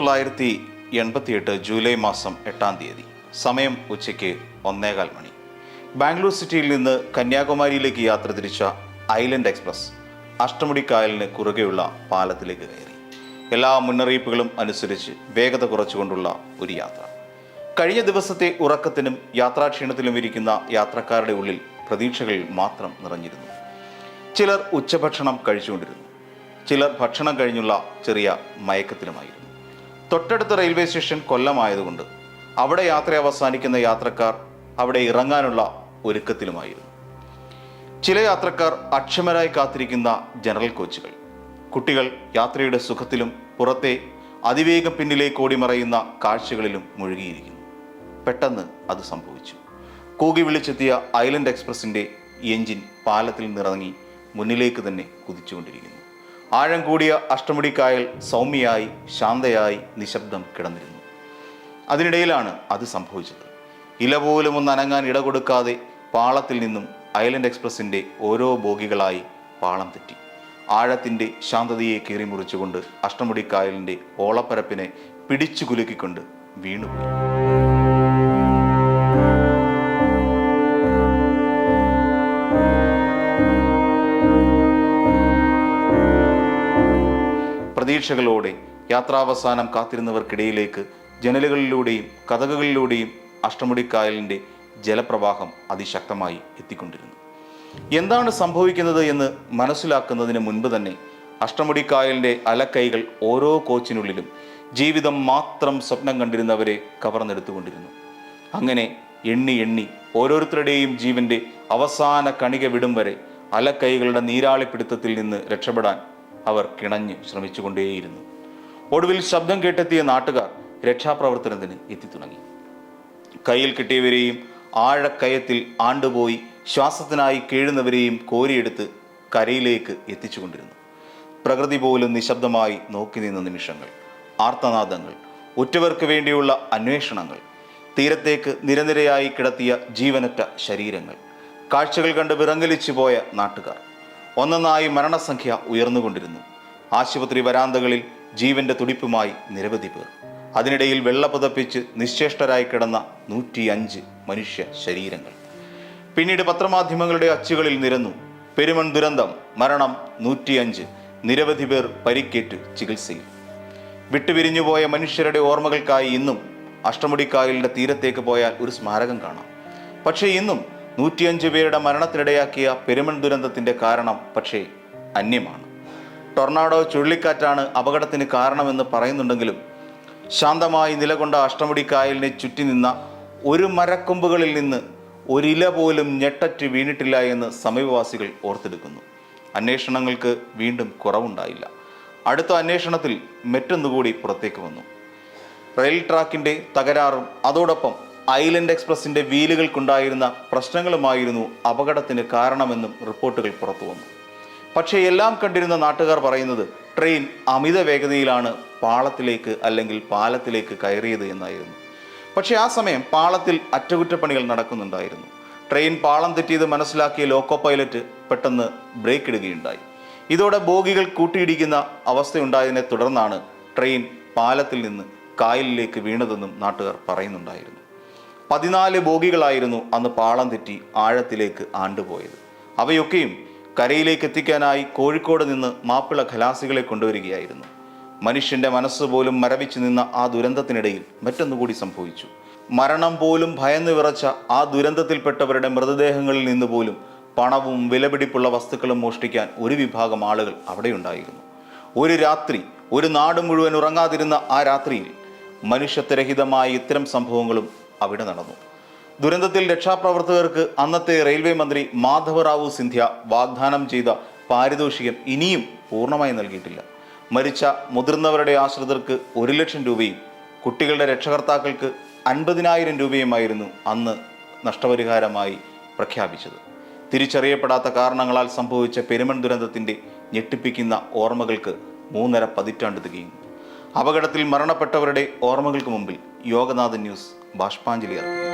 തൊള്ളായിരത്തി എൺപത്തിയെട്ട് ജൂലൈ മാസം എട്ടാം തീയതി സമയം ഉച്ചയ്ക്ക് ഒന്നേകാൽ മണി. ബാംഗ്ലൂർ സിറ്റിയിൽ നിന്ന് കന്യാകുമാരിയിലേക്ക് യാത്ര തിരിച്ച ഐലൻഡ് എക്സ്പ്രസ് അഷ്ടമുടി കായലിന് കുറുകെയുള്ള പാലത്തിലേക്ക് കയറി. എല്ലാ മുന്നറിയിപ്പുകളും അനുസരിച്ച് വേഗത കുറച്ചുകൊണ്ടുള്ള ഒരു യാത്ര. കഴിഞ്ഞ ദിവസത്തെ ഉറക്കത്തിനും യാത്രാക്ഷീണത്തിലും ഇരിക്കുന്ന യാത്രക്കാരുടെ ഉള്ളിൽ പ്രതീക്ഷകൾ മാത്രം നിറഞ്ഞിരുന്നു. ചിലർ ഉച്ചഭക്ഷണം കഴിച്ചുകൊണ്ടിരുന്നു. ചിലർ ഭക്ഷണം കഴിഞ്ഞുള്ള ചെറിയ മയക്കത്തിലുമായിരുന്നു. തൊട്ടടുത്ത റെയിൽവേ സ്റ്റേഷൻ കൊല്ലമായതുകൊണ്ട് അവിടെ യാത്ര അവസാനിക്കുന്ന യാത്രക്കാർ അവിടെ ഇറങ്ങാനുള്ള ഒരുക്കത്തിലുമായിരുന്നു. ചില യാത്രക്കാർ അക്ഷമരായി കാത്തിരിക്കുന്ന ജനറൽ കോച്ചുകൾ. കുട്ടികൾ യാത്രയുടെ സുഖത്തിലും പുറത്തെ അതിവേഗം പിന്നിലേക്ക് ഓടിമറയുന്ന കാഴ്ചകളിലും മുഴുകിയിരിക്കുന്നു. പെട്ടെന്ന് അത് സംഭവിച്ചു. കൂകി വിളിച്ചെത്തിയ ഐലൻഡ് എക്സ്പ്രസിന്റെ എഞ്ചിൻ പാലത്തിൽ നിറങ്ങി മുന്നിലേക്ക് തന്നെ കുതിച്ചുകൊണ്ടിരിക്കുന്നു. ആഴം കൂടിയ അഷ്ടമുടിക്കായൽ സൗമ്യായി ശാന്തയായി നിശബ്ദം കിടന്നിരുന്നു. അതിനിടയിലാണ് അത് സംഭവിച്ചത്. ഇല പോലും ഒന്ന് അനങ്ങാൻ ഇട കൊടുക്കാതെ പാളത്തിൽ നിന്നും ഐലൻഡ് എക്സ്പ്രസിന്റെ ഓരോ ബോഗികളായി പാളം തെറ്റി. ആഴത്തിന്റെ ശാന്തതയെ കീറി മുറിച്ചുകൊണ്ട് അഷ്ടമുടിക്കായലിന്റെ ഓളപ്പരപ്പിനെ പിടിച്ചു കുലുക്കിക്കൊണ്ട് വീണുപോയി. പ്രതീക്ഷകളോടെ യാത്രാവസാനം കാത്തിരുന്നവർക്കിടയിലേക്ക് ജനലുകളിലൂടെയും കഥകളിലൂടെയും അഷ്ടമുടിക്കായലിന്റെ ജലപ്രവാഹം അതിശക്തമായി എത്തിക്കൊണ്ടിരുന്നു. എന്താണ് സംഭവിക്കുന്നത് എന്ന് മനസ്സിലാക്കുന്നതിന് മുൻപ് തന്നെ അഷ്ടമുടിക്കായലിന്റെ അലക്കൈകൾ ഓരോ കോച്ചിനുള്ളിലും ജീവിതം മാത്രം സ്വപ്നം കണ്ടിരുന്നവരെ കവർന്നെടുത്തുകൊണ്ടിരുന്നു. അങ്ങനെ എണ്ണി എണ്ണി ഓരോരുത്തരുടെയും ജീവന്റെ അവസാന കണിക വിടും വരെ അലക്കൈകളുടെ നീരാളിപ്പിടുത്തത്തിൽ നിന്ന് രക്ഷപ്പെടാൻ അവർ കിണഞ്ഞ് ശ്രമിച്ചുകൊണ്ടേയിരുന്നു. ഒടുവിൽ ശബ്ദം കേട്ടെത്തിയ നാട്ടുകാർ രക്ഷാപ്രവർത്തനത്തിന് എത്തിത്തുടങ്ങി. കയ്യിൽ കിട്ടിയവരെയും ആഴക്കയത്തിൽ ആണ്ടുപോയി ശ്വാസത്തിനായി കീഴുന്നവരെയും കോരിയെടുത്ത് കരയിലേക്ക് എത്തിച്ചുകൊണ്ടിരുന്നു. പ്രകൃതി പോലും നിശബ്ദമായി നോക്കി നിന്ന നിമിഷങ്ങൾ ആർത്തനാദങ്ങൾ ഉറ്റവർക്ക് വേണ്ടിയുള്ള അന്വേഷണങ്ങൾ തീരത്തേക്ക് നിരനിരയായി കിടത്തിയ ജീവനറ്റ ശരീരങ്ങൾ കാഴ്ചകൾ കണ്ട് വിറങ്ങലിച്ചു പോയ നാട്ടുകാർ. ഒന്നൊന്നായി മരണസംഖ്യ ഉയർന്നുകൊണ്ടിരുന്നു. ആശുപത്രി വരാന്തകളിൽ ജീവന്റെ തുടിപ്പുമായി നിരവധി പേർ. അതിനിടയിൽ വെള്ളപുതപ്പിച്ച് നിശ്ചേഷ്ടരായി കിടന്ന നൂറ്റിയഞ്ച് മനുഷ്യ ശരീരങ്ങൾ. പിന്നീട് പത്രമാധ്യമങ്ങളുടെ അച്ചുകളിൽ നിരന്നു. പെരുമൺ ദുരന്തം മരണം നൂറ്റിയഞ്ച്. നിരവധി പേർ പരിക്കേറ്റ് ചികിത്സയിൽ. വിട്ടുപിരിഞ്ഞുപോയ മനുഷ്യരുടെ ഓർമ്മകൾക്കായി ഇന്നും അഷ്ടമുടിക്കായലിന്റെ തീരത്തേക്ക് പോയാൽ ഒരു സ്മാരകം കാണാം. പക്ഷേ ഇന്നും നൂറ്റിയഞ്ച് പേരുടെ മരണത്തിനിടയാക്കിയ പെരുമൺ ദുരന്തത്തിന്റെ കാരണം പക്ഷേ അന്യമാണ്. ടൊർണാഡോ ചുഴലിക്കാറ്റാണ് അപകടത്തിന് കാരണമെന്ന് പറയുന്നുണ്ടെങ്കിലും ശാന്തമായി നിലകൊണ്ട അഷ്ടമുടി കായലിനെ ചുറ്റി നിന്ന ഒരു മരക്കൊമ്പുകളിൽ നിന്ന് ഒരില പോലും ഞെട്ടറ്റ് വീണിട്ടില്ല എന്ന് സമീപവാസികൾ ഓർത്തെടുക്കുന്നു. അന്വേഷണങ്ങൾക്ക് വീണ്ടും കുറവുണ്ടായില്ല. അടുത്ത അന്വേഷണത്തിൽ മറ്റൊന്നുകൂടി പുറത്തേക്ക് വന്നു. റെയിൽ ട്രാക്കിന്റെ തകരാറും അതോടൊപ്പം ഐലൻഡ് എക്സ്പ്രസിന്റെ വീലുകൾക്കുണ്ടായിരുന്ന പ്രശ്നങ്ങളുമായിരുന്നു അപകടത്തിന് കാരണമെന്നും റിപ്പോർട്ടുകൾ പുറത്തു വന്നു. പക്ഷേ എല്ലാം കണ്ടിരുന്ന നാട്ടുകാർ പറയുന്നത് ട്രെയിൻ അമിത വേഗതയിലാണ് പാളത്തിലേക്ക് അല്ലെങ്കിൽ പാലത്തിലേക്ക് കയറിയത് എന്നായിരുന്നു. പക്ഷേ ആ സമയം പാളത്തിൽ അറ്റകുറ്റപ്പണികൾ നടക്കുന്നുണ്ടായിരുന്നു. ട്രെയിൻ പാളം തെറ്റിയത് മനസ്സിലാക്കിയ ലോക്കോ പൈലറ്റ് പെട്ടെന്ന് ബ്രേക്ക് ഇടുകയുണ്ടായി ഇതോടെ ബോഗികൾ കൂട്ടിയിടിക്കുന്ന അവസ്ഥയുണ്ടായതിനെ തുടർന്നാണ് ട്രെയിൻ പാലത്തിൽ നിന്ന് കായലിലേക്ക് വീണതെന്നും നാട്ടുകാർ പറയുന്നുണ്ടായിരുന്നു. പതിനാല് ബോഗികളായിരുന്നു അന്ന് പാളം തെറ്റി ആഴത്തിലേക്ക് ആണ്ടുപോയത്. അവയൊക്കെയും കരയിലേക്ക് എത്തിക്കാനായി കോഴിക്കോട് നിന്ന് മാപ്പിള ഖലാസികളെ കൊണ്ടുവരികയായിരുന്നു. മനുഷ്യന്റെ മനസ്സ് പോലും മരവിച്ചു നിന്ന ആ ദുരന്തത്തിനിടയിൽ മറ്റൊന്നുകൂടി സംഭവിച്ചു. മരണം പോലും ഭയന്നു വിറച്ച ആ ദുരന്തത്തിൽപ്പെട്ടവരുടെ മൃതദേഹങ്ങളിൽ നിന്ന് പോലും പണവും വിലപിടിപ്പുള്ള വസ്തുക്കളും മോഷ്ടിക്കാൻ ഒരു വിഭാഗം ആളുകൾ അവിടെയുണ്ടായിരുന്നു. ഒരു രാത്രി ഒരു നാട് മുഴുവൻ ഉറങ്ങാതിരുന്ന ആ രാത്രിയിൽ മനുഷ്യത്വരഹിതമായ ഇത്തരം സംഭവങ്ങളും അവിടെ നടന്നു. ദുരന്തത്തിൽ രക്ഷാപ്രവർത്തകർക്ക് അന്നത്തെ റെയിൽവേ മന്ത്രി മാധവറാവു സിന്ധ്യ വാഗ്ദാനം ചെയ്ത പാരിതോഷികം ഇനിയും പൂർണമായി നൽകിയിട്ടില്ല. മരിച്ച മുതിർന്നവരുടെ ആശ്രിതർക്ക് ഒരു ലക്ഷം രൂപയും കുട്ടികളുടെ രക്ഷകർത്താക്കൾക്ക് അൻപതിനായിരം രൂപയുമായിരുന്നു അന്ന് നഷ്ടപരിഹാരമായി പ്രഖ്യാപിച്ചത്. തിരിച്ചറിയപ്പെടാത്ത കാരണങ്ങളാൽ സംഭവിച്ച പെരുമൺ ദുരന്തത്തിന്റെ ഞെട്ടിപ്പിക്കുന്ന ഓർമ്മകൾക്ക് മൂന്നര പതിറ്റാണ്ട് തികയുന്നു. അപകടത്തിൽ മരണപ്പെട്ടവരുടെ ഓർമ്മകൾക്ക് മുമ്പിൽ യോഗനാഥൻ ന്യൂസ് ബാഷ്പാഞ്ജലി അർപ്പിക്കുന്നു.